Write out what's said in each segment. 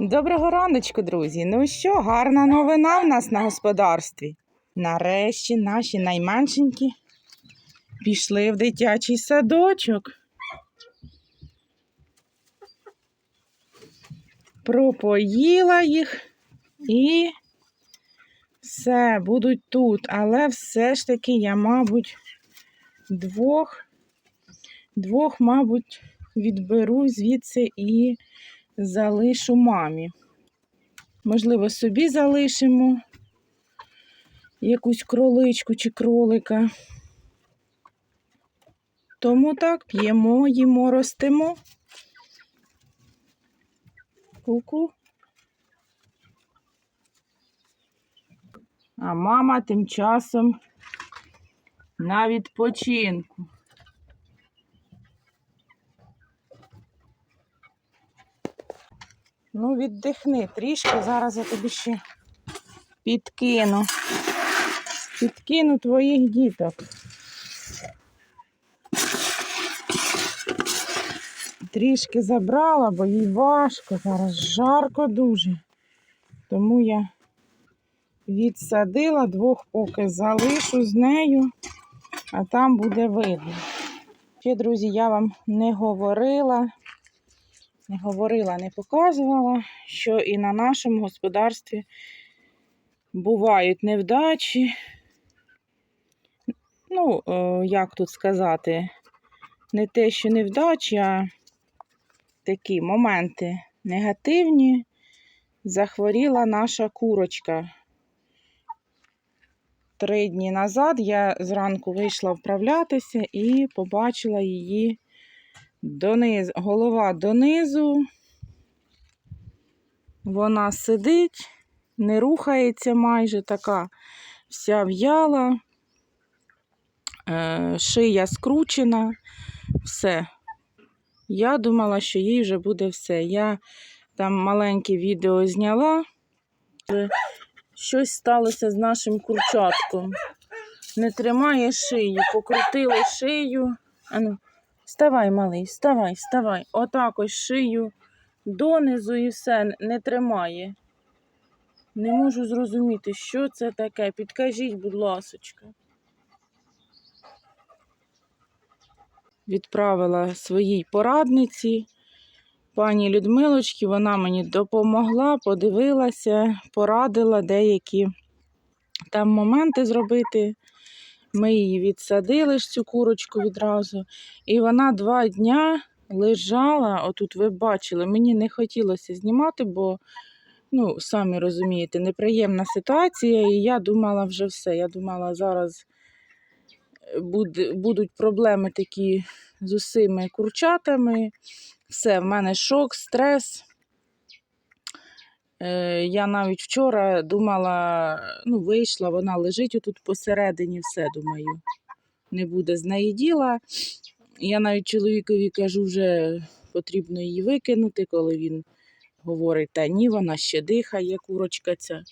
Доброго раночку, друзі. Ну що, гарна новина в нас на господарстві. Нарешті наші найменшенькі пішли в дитячий садочок. Пропоїла їх і все, будуть тут. Але все ж таки я, мабуть, двох, двох, мабуть, відберу звідси і залишу мамі. Можливо, собі залишимо якусь кроличку чи кролика. Тому так, п'ємо, їмо, ростемо. Ку-ку. А мама тим часом на відпочинку. Ну, віддихни трішки, зараз я тобі ще підкину. Підкину твоїх діток. Трішки забрала, бо їй важко, зараз жарко дуже. Тому я відсадила двох, поки залишу з нею, а там буде видно. Ще, друзі, я вам не говорила, не говорила, не показувала, що і на нашому господарстві бувають невдачі. Ну, е, як тут сказати, не те, що невдачі, а такі моменти негативні. Захворіла наша курочка. Три дні назад я зранку вийшла вправлятися і побачила її донизу, голова донизу. Вона сидить, не рухається майже така вся в'яла, е, шия скручена, все. Я думала, що їй вже буде все. Я там маленьке відео зняла. Щось сталося з нашим курчатком. Не тримає шию, покрутили шию. Ану, вставай, малий, вставай, вставай. Отак ось шию донизу і все не тримає. Не можу зрозуміти, що це таке. Підкажіть, будь ласочка. Відправила своїй порадниці, пані Людмилочці, вона мені допомогла, подивилася, порадила деякі там моменти зробити. Ми її відсадили ж цю курочку відразу. І вона два дня лежала, отут ви бачили, мені не хотілося знімати, бо, ну, самі розумієте, неприємна ситуація, і я думала вже все. Я думала, зараз буде, будуть проблеми такі з усіми курчатами. Все, в мене шок, стрес. Е, Я навіть вчора думала, ну, вийшла, вона лежить отут посередині, все думаю, не буде з неї діла. Я навіть чоловікові кажу, вже потрібно її викинути, коли він говорить, та ні, вона ще дихає, курочка ця.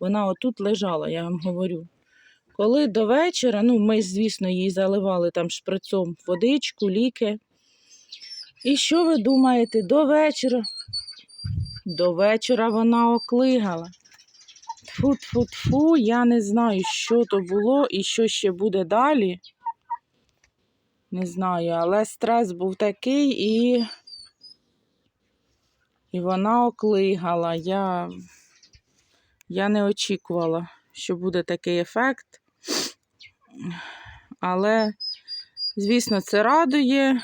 Вона отут лежала, я вам говорю. Коли до вечора, ну, ми, звісно, їй заливали там шприцом водичку, ліки. І що ви думаєте, до вечора? До вечора вона оклигала. Тфу-тфу-тфу, я не знаю, що то було і що ще буде далі. Не знаю, але стрес був такий і, і вона оклигала. Я, я не очікувала, що буде такий ефект. Але, звісно, це радує.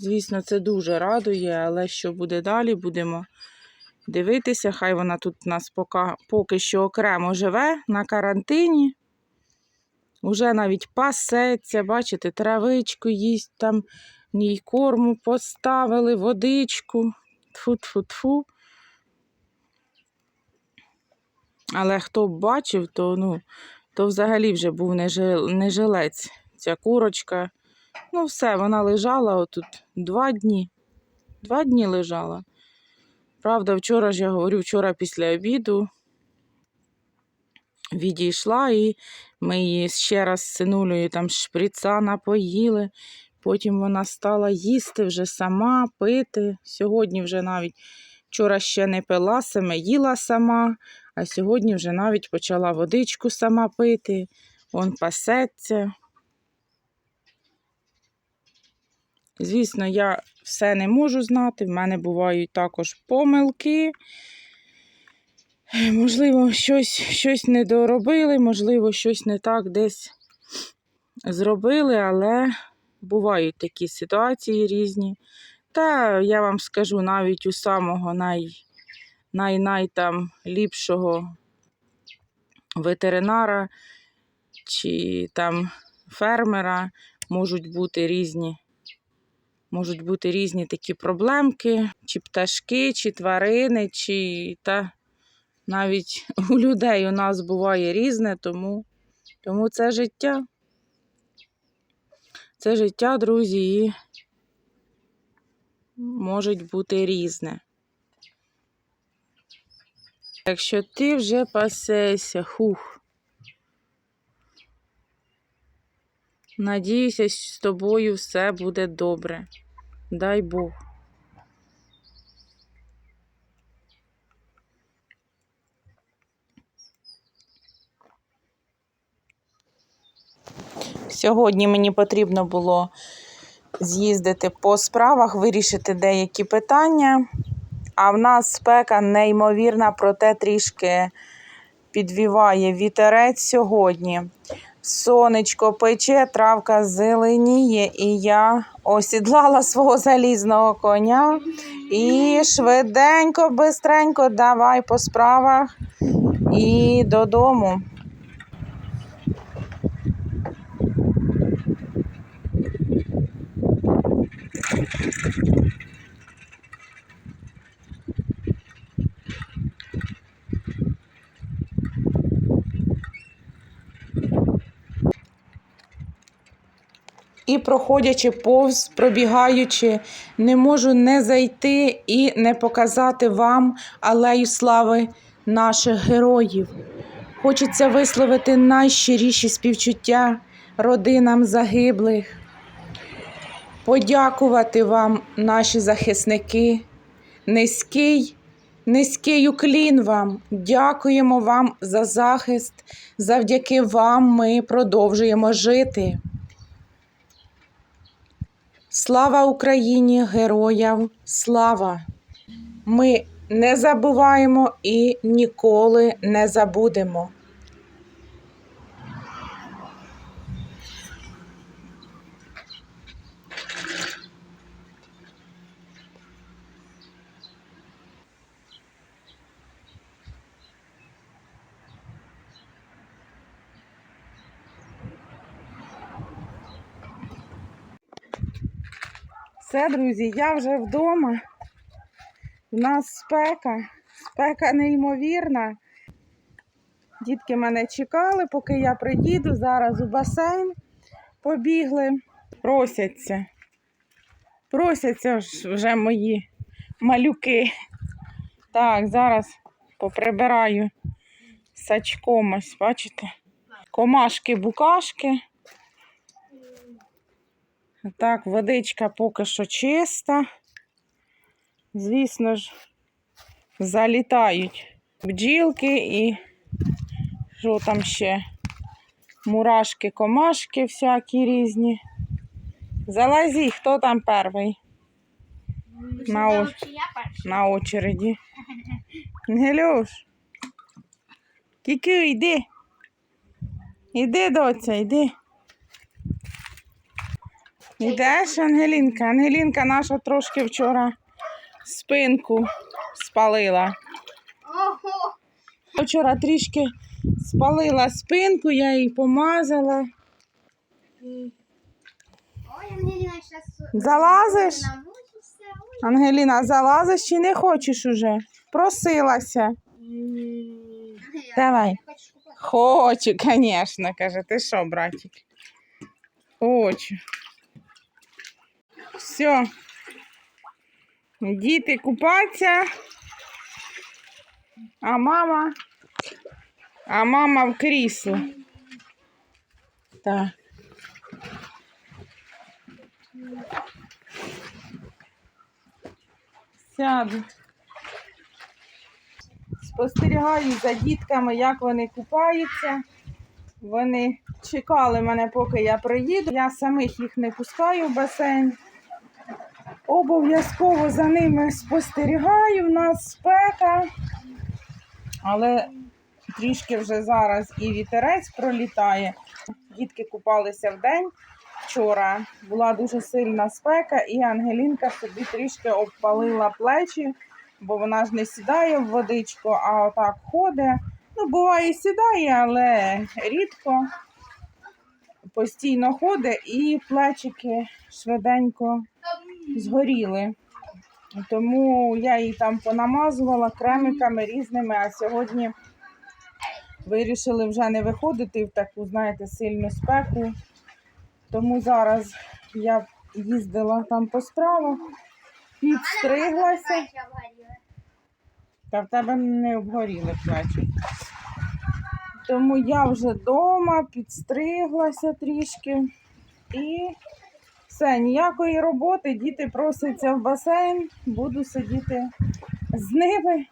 Звісно, це дуже радує, але що буде далі, будемо дивитися. Хай вона тут у нас поки, поки що окремо живе на карантині. Уже навіть пасеться, бачите, травичку їсть, там ній корму поставили, водичку. Тфу-тфу-тфу. Але хто б бачив, то, ну, то взагалі вже був не жилець. Ця курочка. Ну, все, вона лежала отут два дні. Два дні лежала. Правда, вчора ж я говорю, вчора після обіду відійшла і ми її ще раз з синулею там шприца напоїли, Потім вона стала їсти вже сама, пити. Сьогодні вже навіть вчора ще не пила саме, їла сама, а сьогодні вже навіть почала водичку сама пити. Он пасеться. Звісно, я все не можу знати. В мене бувають також помилки. Можливо, щось, щось не доробили, можливо, щось не так десь зробили, але бувають такі ситуації різні. Та я вам скажу, навіть у самого най, най, най ветеринара чи там фермера можуть бути різні. Можуть бути різні такі проблемки, чи пташки, чи тварини, чи та навіть у людей у нас буває різне, тому, тому це життя. Це життя, друзі, і може бути різне. Якщо ти вже пасешся, хух. Надіюся, з тобою все буде добре. Дай Бог. Сьогодні мені потрібно було з'їздити по справах, вирішити деякі питання. А в нас спека неймовірна, проте трішки підвіває вітерець сьогодні. Сонечко пече, травка зеленіє, і я осідлала свого залізного коня і швиденько, бистренько давай по справах і додому. І проходячи повз, пробігаючи, не можу не зайти і не показати вам алею слави наших героїв. Хочеться висловити найщиріші співчуття родинам загиблих, подякувати вам, наші захисники, низький, низький уклін вам. Дякуємо вам за захист. Завдяки вам ми продовжуємо жити. Слава Україні, героям! Слава! Ми не забуваємо і ніколи не забудемо. Все, друзі, я вже вдома. У нас спека, спека неймовірна. Дітки мене чекали, поки я приїду. Зараз у басейн побігли. Просяться. Просяться вже мої малюки. Так, зараз поприбираю сачком, ось, бачите? Комашки-букашки. Так, водичка поки що чиста. Звісно ж, залітають бджілки і що там ще? Мурашки, комашки всякі різні. Залазі, хто там перший На перший. на очереді? Гелюш. Кіку, йди. Іди, доця, йди. Йдеш, Ангелінка? Ангелінка наша трошки вчора спинку спалила. Ого! Вчора трішки спалила спинку, я її помазала. Ой, Ангеліна, зараз... Залазиш? Ангеліна, залазиш чи не хочеш уже? Просилася. Давай. Хочу, звісно, каже. Ти що, братик? Хочу. Все. Діти купаться. А мама. А мама в крісло. Так. Сяду. Спостерігаю за дітками, як вони купаються. Вони чекали мене, поки я приїду. Я самих їх не пускаю в басейн. Обов'язково за ними спостерігаю. У нас спека, але трішки вже зараз і вітерець пролітає. Дітки купалися в день. Вчора була дуже сильна спека, і Ангелінка собі трішки обпалила плечі, бо вона ж не сідає в водичку, а отак ходить. Ну, буває, сідає, але рідко постійно ходить і плечики швиденько згоріли. Тому я її там понамазувала кремиками різними, а сьогодні вирішили вже не виходити в таку, знаєте, сильну спеку. Тому зараз я їздила там по справах, підстриглася. Та в тебе не обгоріли плечі. Тому я вже вдома підстриглася трішки. І все, ніякої роботи. Діти просяться в басейн, буду сидіти з ними.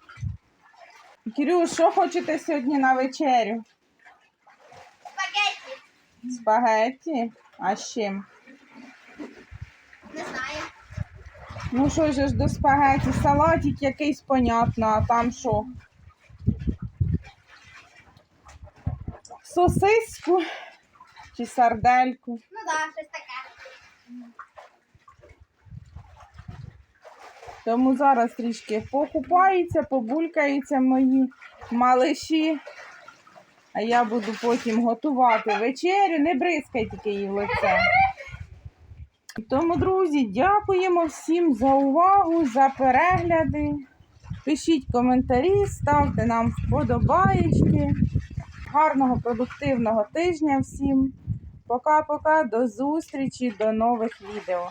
Кирюш, що хочете сьогодні на вечерю? Спагетті. Спагетті? А з чим? Не знаю. Ну що ж до спагеті? Салатик якийсь понятно, а там що? Сосиску чи сардельку? Ну да, щось. Тому зараз трішки покупаються, побулькаються мої малиші. А я буду потім готувати вечерю. Не бризкай тільки її в лице. Тому, друзі, дякуємо всім за увагу, за перегляди. Пишіть коментарі, ставте нам вподобаєчки. Гарного продуктивного тижня всім. Пока-пока, до зустрічі, до нових відео.